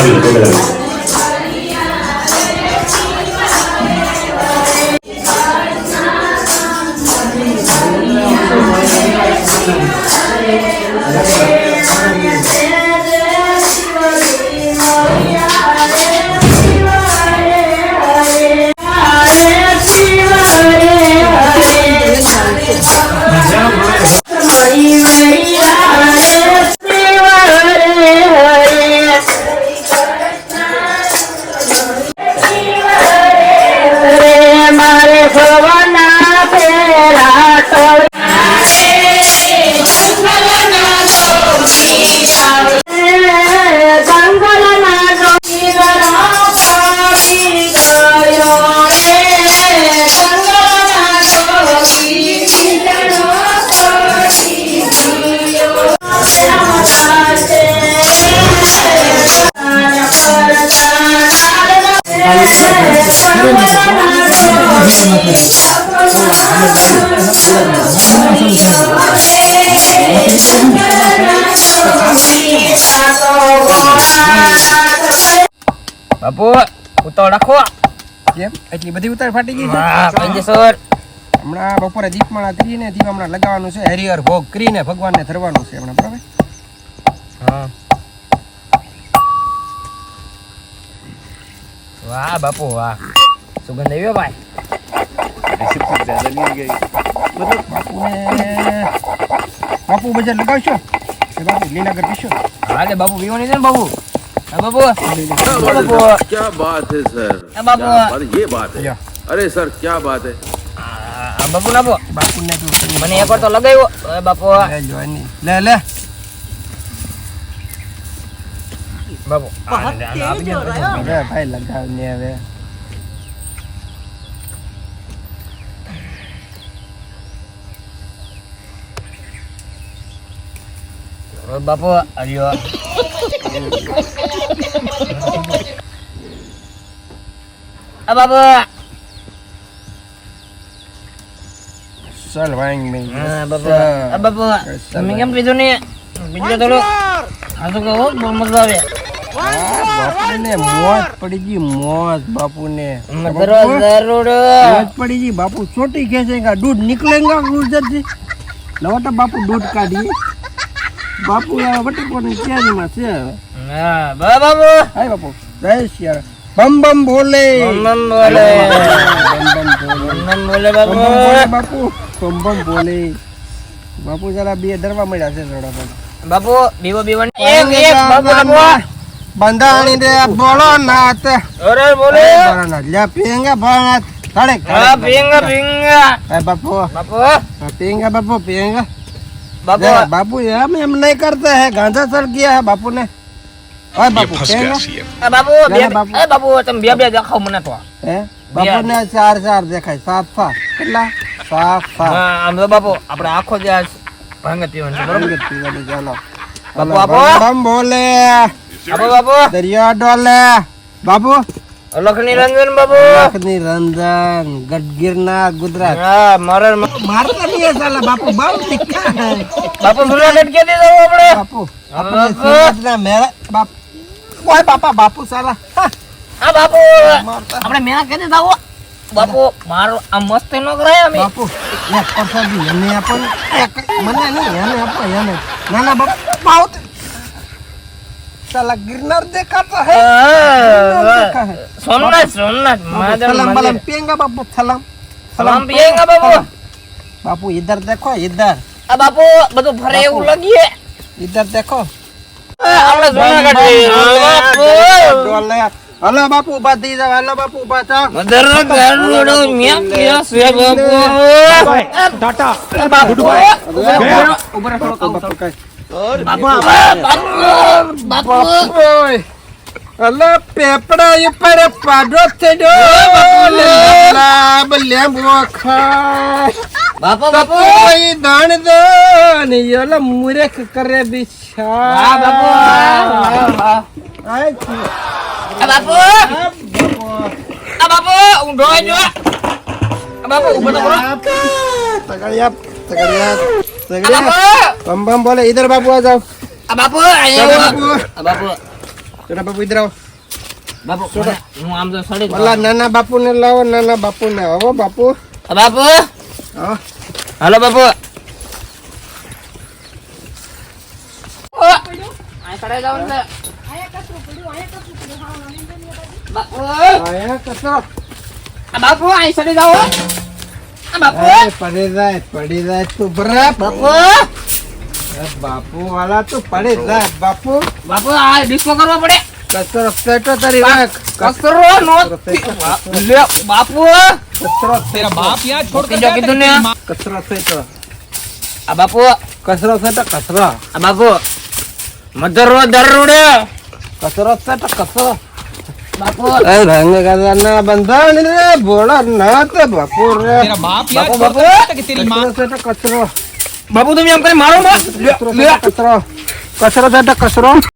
Carlos Gómez. બાપુ ઉતાવળ રાખો કેમ એટલી બધી ઉતાર ફાટી ગઈ છે હા પંચેશ્વર હમણાં બપોરે દીપમાળા કરીને દીપ હમણાં લગાવવાનું છે હરિહર ભોગ કરીને ભગવાનને ધરવાનું છે હમણાં બરાબર હા વાહ બાપુ વાહ સુગંધ આવ્યો ભાઈ બાપુને બાપુ બજાર લગાવશો કે બાપુ લીલાગર પીશો હાલે બાપુ પીવાની છે ને બાપુ હા બાપુ હા, બાપુ क्या बात है सर अब आप- क्या बात ये बात है લ્યો. अरे सर क्या बात है આ આ બાપુ નાખો બાપુને તો મને એકવાર તો લગાવ્યો હવે બાપુ લે લ્યો એની. લે લે બાપુ આને- આને આપી દો ને પછી. હવે ભાઈ લગાવને હવે હવે બાપુ અલ્યો આ બાપુ. ચાલ વાંગ મે હા બાપુ. આ બાપુ તમે કેમ પીધું ને બીજો થોડો. આ તો કહો બહુ મજા આવે. બાપુને મોત પડી ગઈ મોત બાપુને. મોત પડી ગઈ બાપુ ચોટી ખેંચેગા દૂધ નીકળેગા ગુર્જરથી લવો તો બાપુ દૂધ કાઢીએ. બાપુ વટકોની કેરીમાં છે હવે. બા બાપુ. હાય બાપુ. જય શિયાર બમ બમ બોલે. બમ બોલે. બમ બોલે. બાપુ. બાપુ. બમ બમ બોલે. બાપુ જરા બે ધરવા મળ્યા છે થોડા પણ. બાપુ બીવો બીવો એક એક બાપુ બંધાણી દે બોલો નાત અરે બોલે. લ્યા પેંગા ભાત તડે પેંગા પેંગા. બાપુ. બાપુ. પેંગા બાપુ પેંગા. बापू ये हम हम नहीं करते हैं गांजा सर किया है बापू ने ओए बापू पियेंगे આ બાપુ બે ના, બાપુ. એ બાપુ તમે બે બે દેખાવ મને તો हैं बापू ने चार चार देखा है, सात सात कितना सात सात હા આમ તો બાપુ આપણે આખો જ આજ ભાંગ જ પીવાનું છે બરોબર बंद पीवा चलो बापू, चलो, बापू। बम बम बोले બાપુ બાપુ दरिया डोले बाबू લખની રંજન બાબુ. લખની રંજન ગઢગીરના ગુજરાત. હા મારા મારતા નહીં સાલા બાપુ બમ દીખા બાપુ ભૂલા લટકે દે દો આપણે? બાપુ આપણે મેળા બાપ ઓય બાપા બાપુ સાલા. આ બાપુ. આપણે મેળા કે દે દાવો બાપુ મારો આ મસ્ત નો કરાય અમે. બાપુ ને પરસાદી એને આપણ મને નહીં એને આપો એને. ના ના બાપુ સાલા गिरनार દેખાતો હે गिरनार देखा है સોમનાથ સોમનાથ મહાદેવ सलाम મંદિર बलम पियेंगा बापू सलाम સલામ પિયેંગા બાપુ बापू इधर देखो इधर આ બાપુ બધું ફરે એવું લાગીએ इधर देखो આપણે સોના કાઢી डोले हेलो बापू ऊभा થઈ જાવ हेलो बापू ઊભા થાવ મધર ગરુડો મ્યા મ્યા સે બાપુ ટાટા એ બાપુ ઉભા રહો બાપુ કઈ બાપુ ઓય હલો પેપડા ઉપર પાડો થયો લેબો ખાય બાપુ બાપુ. કોઈ દાણ દો ને યલો મુરેખ કરે બિછા હા બાપુ આય. આ બાપુ. આ બાપુ ઊંધો જો આ બાપુ ઊભો તો કરો. તગડિયા તગડિયા. બમ બમ બોલે ઇધર બાપુ આ જાઓ આ બાપુ બાપુ આ બાપુ છોટા બાપુ ઇધર આવો બાપુ હું આમ તો સડી ઓલા નાના બાપુને લાવો નાના બાપુને આવો બાપુ આ બાપુ હા હાલો બાપુ. બાપુ આયા કચરો આ બાપુ અહીં સડી જાઓ બાપુ પડી જાય પડી જાય તું બરા બાપુ. બાપુ વાલા તું પડી જાય બાપુ. બાપુ આ ડિસ્કો કરવો પડે. કચરો પેટો તારી કચરો નો લે બાપુ. કચરો તેરા ભંગ કરવાના બંધન રે ભોળાનાથ બાપુ રે. બાપુ બાપુ કચરો બાપુ તમે એમ કરી મારો કચરો કચરો. કચરો.